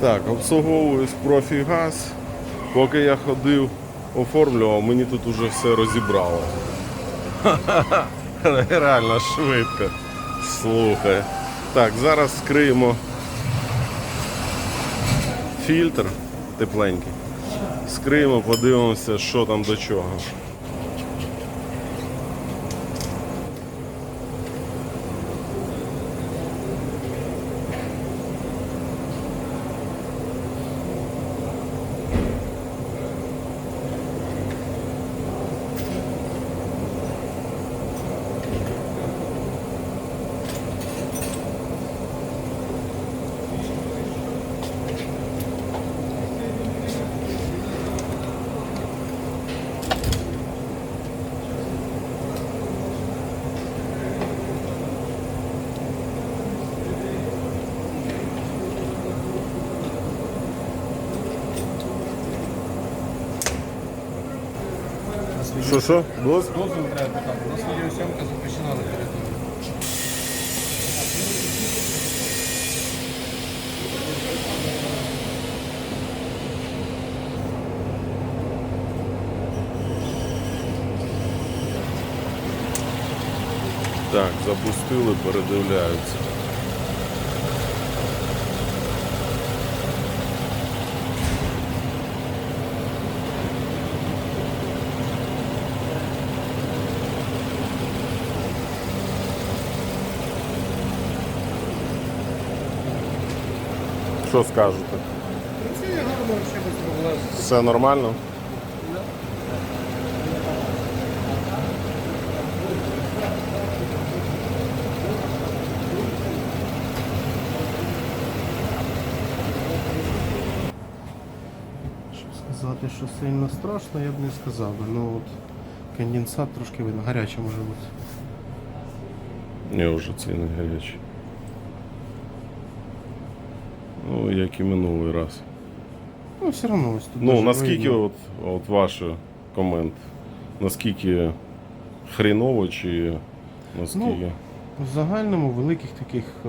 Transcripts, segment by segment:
Так, обслуговуюсь профігаз. Поки я ходив, оформлював, мені тут уже все розібрало. Ха-ха-ха. Реально швидко. Слухай. Так, зараз скриємо фільтр тепленький. Скриємо, подивимося, що там до чого. Що що? Доз? Дозвіл треба питати. У нас відеосйомка запрещена на території. Так, запустили, передивляються. Що скажете? Це гарно, взагалі без проблем. Все нормально? Сказати, що сильно страшно, я б не сказав би. Ну от конденсат трошки видно, гаряче може бути. Ні, вже ці не гарячі. Ну, як і минулий раз. Ну, все одно ось тут. Ну, наскільки видно. от, от ваш комент? Наскільки хріново чи наскільки? В загальному великих таких е,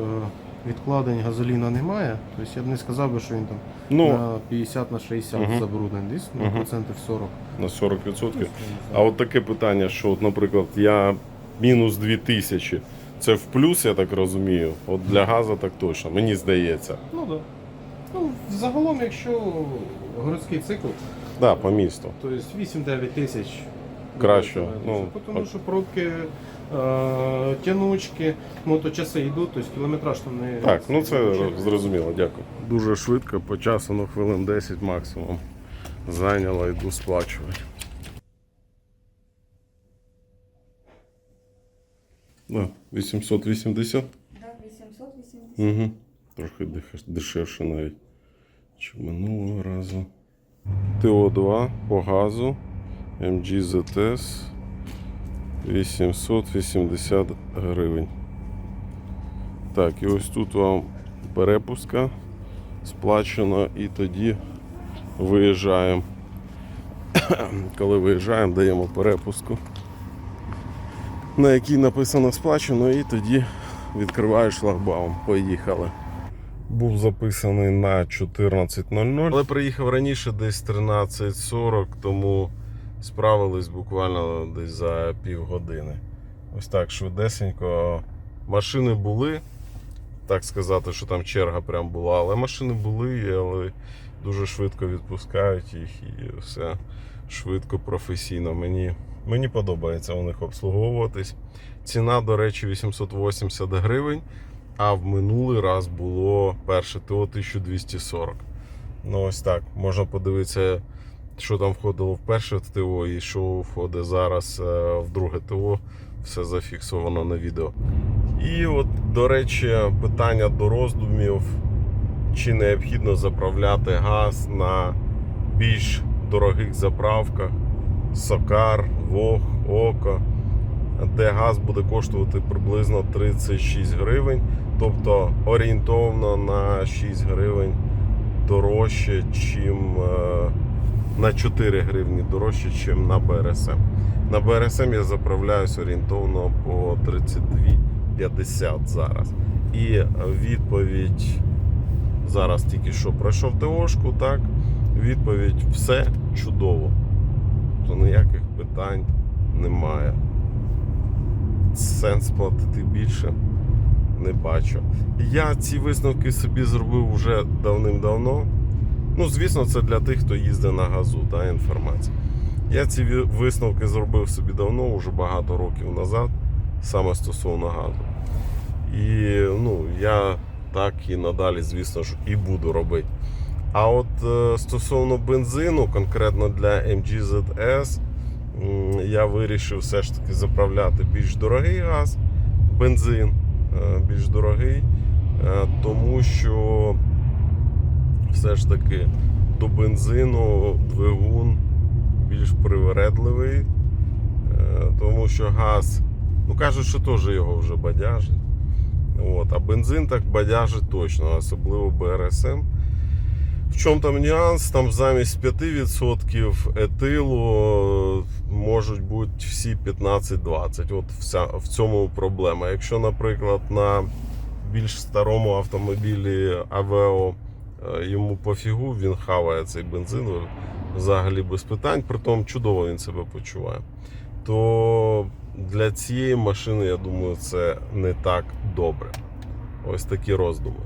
відкладень газоліна немає. Тобто я б не сказав би, що він там Ну, на 50 на 60 Мгм. забруднений. Десь ну, Мгм. процентів 40. на 40%. А от таке питання, що, от, наприклад, я мінус 2000, це в плюс, я так розумію. От для газу так точно, мені здається. Ну так. Да. Ну, загалом, якщо городський цикл, да, по місту. то є 8-9 тисяч. Краще, Ну, ну, тому от. що пробки, е, тянучки, моточаси йдуть, тобто кілометраж там не. Так, ну це зрозуміло, дякую. Дуже швидко, по часу, ну хвилин 10 максимум. Зайняло, йду сплачувати. Да, 880. Да, 880. Угу. Трохи дешевше навіть, ніж минулого разу. ТО2 по газу MGZS 880 гривень. Так, і ось тут вам перепуска сплачено і тоді виїжджаємо. Коли виїжджаємо, даємо перепуску, на якій написано сплачено, і тоді відкриваєш шлагбаум. Поїхали. Був записаний на 14.00, але приїхав раніше десь 13.40, тому справились буквально десь за півгодини. Ось так швидесенько. Машини були, так сказати, що там черга прям була, але машини були, але дуже швидко відпускають їх і все швидко, професійно. Мені, мені подобається у них обслуговуватись. Ціна, до речі, 880 гривень. А в минулий раз було перше ТО 1240. Ну ось так. Можна подивитися, що там входило в перше ТО і що входить зараз е, в друге ТО. Все зафіксовано на відео. І от, до речі, питання до роздумів, чи необхідно заправляти газ на більш дорогих заправках Сокар, Вог, Око, де газ буде коштувати приблизно 36 гривень, тобто орієнтовно на 6 гривень дорожче, чим е, на 4 гривні дорожче, чим на БРСМ. На БРСМ я заправляюсь орієнтовно по 32,50 зараз. І відповідь зараз тільки що пройшов ТОшку, так, відповідь все чудово. То ніяких питань немає. Сенс платити більше не бачу. Я ці висновки собі зробив вже давним-давно. Ну, звісно, це для тих, хто їздить на газу, та інформація. Я ці висновки зробив собі давно, вже багато років назад, саме стосовно газу. І ну, я так і надалі, звісно ж, і буду робити. А от е, стосовно бензину, конкретно для MGZS, я вирішив все ж таки заправляти більш дорогий газ, бензин е, більш дорогий, е, тому що все ж таки до бензину двигун більш привередливий, е, тому що газ, ну кажуть, що теж його вже бадяжить. От, а бензин так бадяжить точно, особливо БРСМ. В чому там нюанс? Там замість 5% етилу можуть бути всі 15-20. От вся, в цьому проблема. Якщо, наприклад, на більш старому автомобілі Aveo е, йому пофігу, він хаває цей бензин взагалі без питань, притом чудово він себе почуває. То для цієї машини, я думаю, це не так добре. Ось такі роздуми.